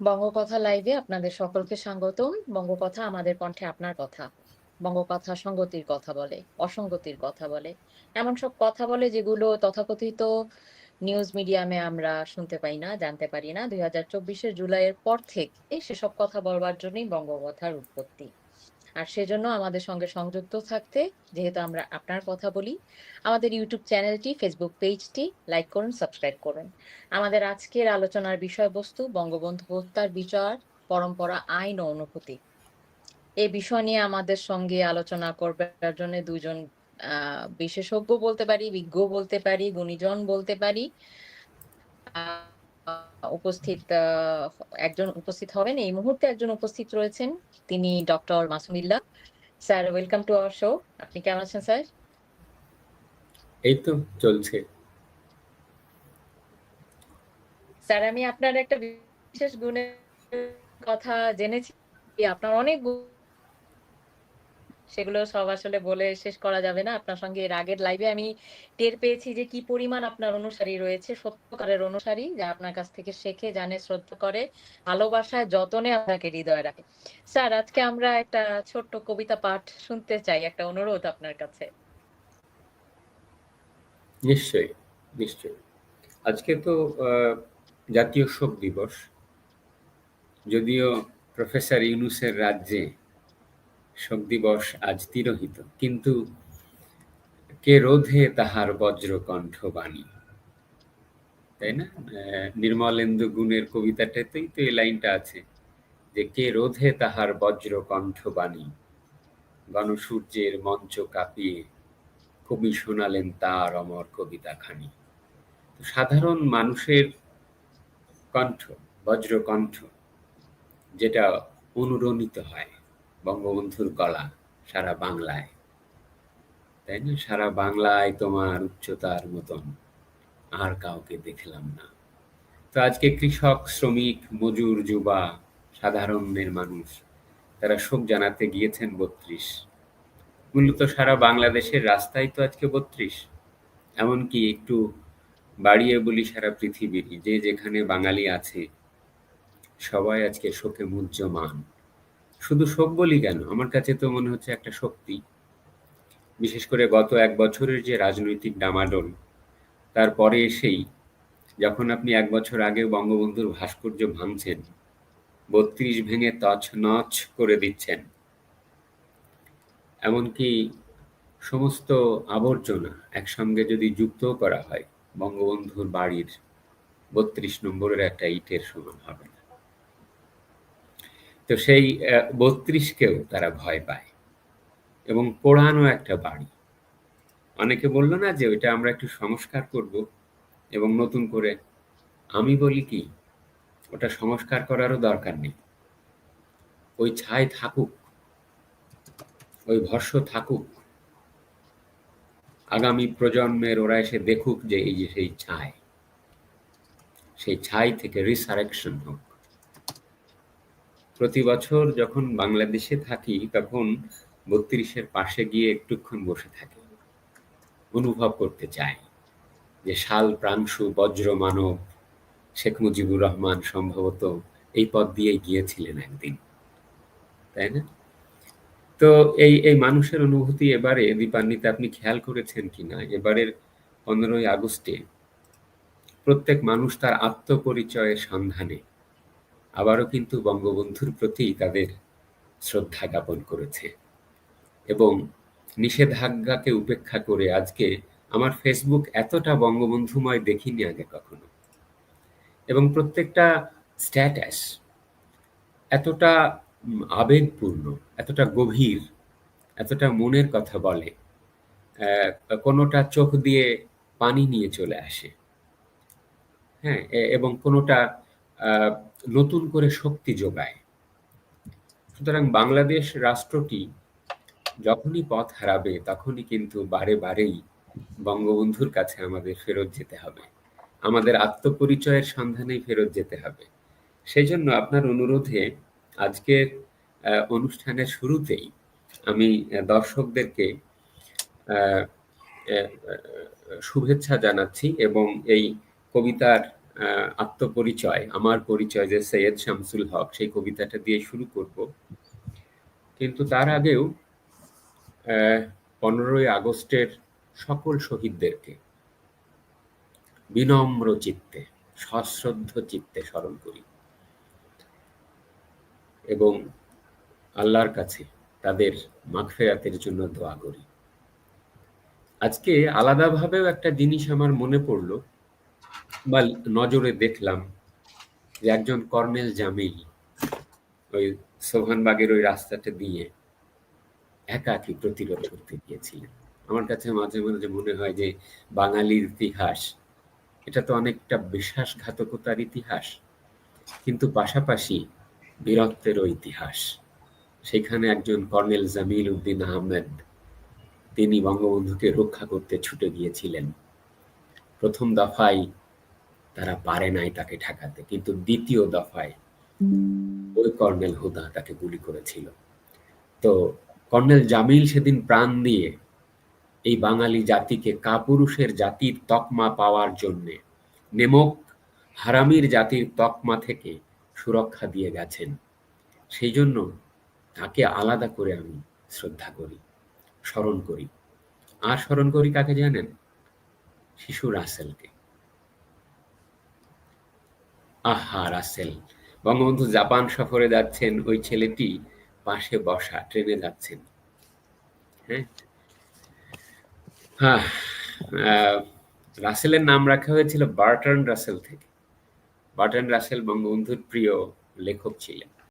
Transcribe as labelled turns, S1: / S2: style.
S1: বঙ্গকথা লাইভে আপনাদের সকলকে স্বাগতম। বঙ্গকথা আমাদের কণ্ঠে আপনার কথা। বঙ্গকথা সঙ্গতির কথা বলে, অসঙ্গতির কথা বলে। এমন সব কথা বলে যেগুলো তথাকথিত নিউজ মিডিয়ামে আমরা শুনতে পাই না, জানতে পারি না। দুই হাজার চব্বিশের জুলাইয়ের পর থেকে সেসব কথা বলবার জন্যই বঙ্গকথার উৎপত্তি। আর সেজন্য আমাদের সঙ্গে সংযুক্ত থাকতে যেহেতু আমরা আপনার কথা বলি, আমাদের ইউটিউব চ্যানেলটি, ফেসবুক পেজটি লাইক করুন, সাবস্ক্রাইব করুন। আমাদের আজকের আলোচনার বিষয়বস্তু বঙ্গবন্ধু হত্যার বিচার, পরম্পরা, আইন ও অনুভূতি। এ বিষয় নিয়ে আমাদের সঙ্গে আলোচনা করবার জন্য দুজন বিশেষজ্ঞ বলতে পারি, বিজ্ঞ বলতে পারি, গুণীজন বলতে পারি। উপস্থিত একজন উপস্থিত হবেন। এই মুহূর্তে একজন উপস্থিত রয়েছেন। তিনি doctor Masumillah sir welcome to our show. আপনি কেমন আছেন স্যার?
S2: এই তো চলছে।
S1: স্যার আমি আপনার একটা বিশেষ গুণের কথা জেনেছি। আপনার অনেক গুণ সেগুলো সব আসলে বলে শেষ করা যাবে না। আপনার সঙ্গে এর আগের লাইভে আমি টের পেয়েছি যে কি পরিমাণ আপনার অনুসারী রয়েছে, সত্যকারের অনুসারী যা আপনার কাছ থেকে শেখে, জানে, শ্রদ্ধা করে, ভালোবাসায়, যতনে আপনাকে হৃদয় রাখে। স্যার আজকে আমরা একটা ছোট্ট কবিতা পাঠ শুনতে চাই। একটা অনুরোধ আপনার কাছে।
S2: নিশ্চয়ই, নিশ্চয়ই। আজকে তো জাতীয় শোক দিবস। যদিও প্রফেসর ইউনুসের রাজ্যে শোক দিবস আজ তিরোহিত। কিন্তু কে রোধে তাহার বজ্রকণ্ঠ বাণী। তাই না? নির্মলেন্দু গুণের কবিতাটাতেই তো এই লাইনটা আছে যে কে রোধে তাহার বজ্রকণ্ঠ বাণী। গণসূর্যের মঞ্চ কাঁপিয়ে কবি শোনালেন তার অমর কবিতাখানি। সাধারণ মানুষের কণ্ঠ, বজ্রকণ্ঠ যেটা অনুরণিত হয় বঙ্গবন্ধুর গলা সারা বাংলায়। তাই না? সারা বাংলায় তোমার উচ্চতার মতন আর কাউকে দেখলাম না। তো আজকে কৃষক, শ্রমিক, মজুর, যুবা, সাধারণের মানুষ তারা শোক জানাতে গিয়েছেন ৩২। মূলত সারা বাংলাদেশের রাস্তাই তো আজকে ৩২। এমনকি একটু বাড়িয়ে বলি সারা পৃথিবীর যে যেখানে বাঙালি আছে সবাই আজকে শোকে মুহ্যমান। শুধু শোক বলি কেন? আমার কাছে তো মনে হচ্ছে একটা শক্তি। বিশেষ করে গত এক বছরের যে রাজনৈতিক ডামাডোল তারপরে এসেই যখন আপনি এক বছর আগে বঙ্গবন্ধুর ভাস্কর্য ভাঙছেন, ৩২ ভেঙে তছনছ করে দিচ্ছেন। এমনকি সমস্ত আবর্জনা একসঙ্গে যদি যুক্তও করা হয় বঙ্গবন্ধুর বাড়ির ৩২ নম্বরের একটা ইটের সমান হবে। তো সেই আ ৩২ কেও তারা ভয় পায়। এবং পোড়ানো একটা বাড়ি। অনেকে বলল না যে ওইটা আমরা একটু সংস্কার করব এবং নতুন করে আমি বলি কি, ওটা সংস্কার করারও দরকার নেই। ওই ছাই থাকুক। ওই ভস্ম থাকুক। আগামী প্রজন্মের ওরা এসে দেখুক যে এই যে সেই ছাই। সেই ছাই থেকে রিসারেকশন হোক। প্রতি বছর যখন বাংলাদেশে থাকি তখন বত্রিশের পাশে গিয়ে একটুক্ষণ বসে থাকি। অনুভব করতে চাই যে শাল প্রাংশু বজ্র মানব শেখ মুজিবুর রহমান সম্ভবত এই পথ দিয়েই গিয়েছিলেন একদিন। তাই না? তো এই, এই মানুষের অনুভূতি এবারে দীপান্বিতা আপনি খেয়াল করেছেন কিনা এবারের ১৫ই আগস্টে প্রত্যেক মানুষ তার আত্মপরিচয়ের সন্ধানে আবারও কিন্তু বঙ্গবন্ধুর প্রতি তাদের শ্রদ্ধা জ্ঞাপন করেছে। এবং নিষেধাজ্ঞাকে উপেক্ষা করে আজকে আমার ফেসবুক এতটা বঙ্গবন্ধুময় দেখিনি আগে কখনো। এবং প্রত্যেকটা স্ট্যাটাস এতটা আবেগপূর্ণ, এতটা গভীর, এতটা মনের কথা বলে। কোনোটা চোখ দিয়ে পানি নিয়ে চলে আসে। হ্যাঁ? এবং কোনোটা নতুন করে শক্তি যোগায়। সুতরাং বাংলাদেশ রাষ্ট্রটি যখনই পথ হারাবে তখনই কিন্তু বারে, বারেই বঙ্গবন্ধুর কাছে আমাদের ফেরত যেতে হবে। আমাদের আত্মপরিচয়ের সন্ধানেই ফেরত যেতে হবে। সেই জন্য আপনার অনুরোধে আজকের অনুষ্ঠানের শুরুতেই আমি দর্শকদেরকে শুভেচ্ছা জানাচ্ছি এবং এই কবিতার আত্মপরিচয়, আমার পরিচয় যে সৈয়দ শামসুল হক, সেই কবিতাটা দিয়ে শুরু করব। কিন্তু তার আগেও পনেরোই আগস্টের সকল শহীদদেরকে বিনম্র চিত্তে, সশ্রদ্ধ চিত্তে স্মরণ করি এবং আল্লাহর কাছে তাদের মাগফেরাতের জন্য দোয়া করি। আজকে আলাদাভাবেও একটা জিনিস আমার মনে পড়ল বা নজরে দেখলাম যে একজন কর্নেল জামিল ওই সোহানবাগের ওই রাস্তাটা দিয়ে একাকি প্রতিরোধ করতে গিয়েছিলেন। আমার কাছে মাঝে মাঝে মনে হয় যে বাঙালির ইতিহাস, এটা তো অনেকটা বিশ্বাসঘাতকতার ইতিহাস, কিন্তু পাশাপাশি বীরত্বেরও ইতিহাস। সেখানে একজন কর্নেল জামিল উদ্দিন আহমেদ, তিনি বঙ্গবন্ধুকে রক্ষা করতে ছুটে গিয়েছিলেন। প্রথম দফায় তারা পারে নাই তাকে ঠেকাতে। কিন্তু দ্বিতীয় দফায় ওই কর্নেল হুদা তাকে গুলি করেছিল। তো কর্নেল জামিল সেদিন প্রাণ দিয়ে এই বাঙালি জাতিকে কাপুরুষের জাতির তকমা পাওয়ার জন্যে নেমক হারামির জাতির তকমা থেকে সুরক্ষা দিয়ে গেছেন। সেই জন্য তাকে আলাদা করে আমি শ্রদ্ধা করি, স্মরণ করি। আর স্মরণ করি কাকে জানেন? শিশু রাসেলকে। আহা রাসেল বঙ্গবন্ধু জাপান সফরে যাচ্ছেন, ওই ছেলেটি পাশে বসা, ট্রেনে যাচ্ছেন। হ্যাঁ? হ্যাঁ রাসেলের নাম রাখা হয়েছিল বার্টন রাসেল থেকে। বার্টন রাসেল বঙ্গবন্ধুর প্রিয় লেখক ছিলেন।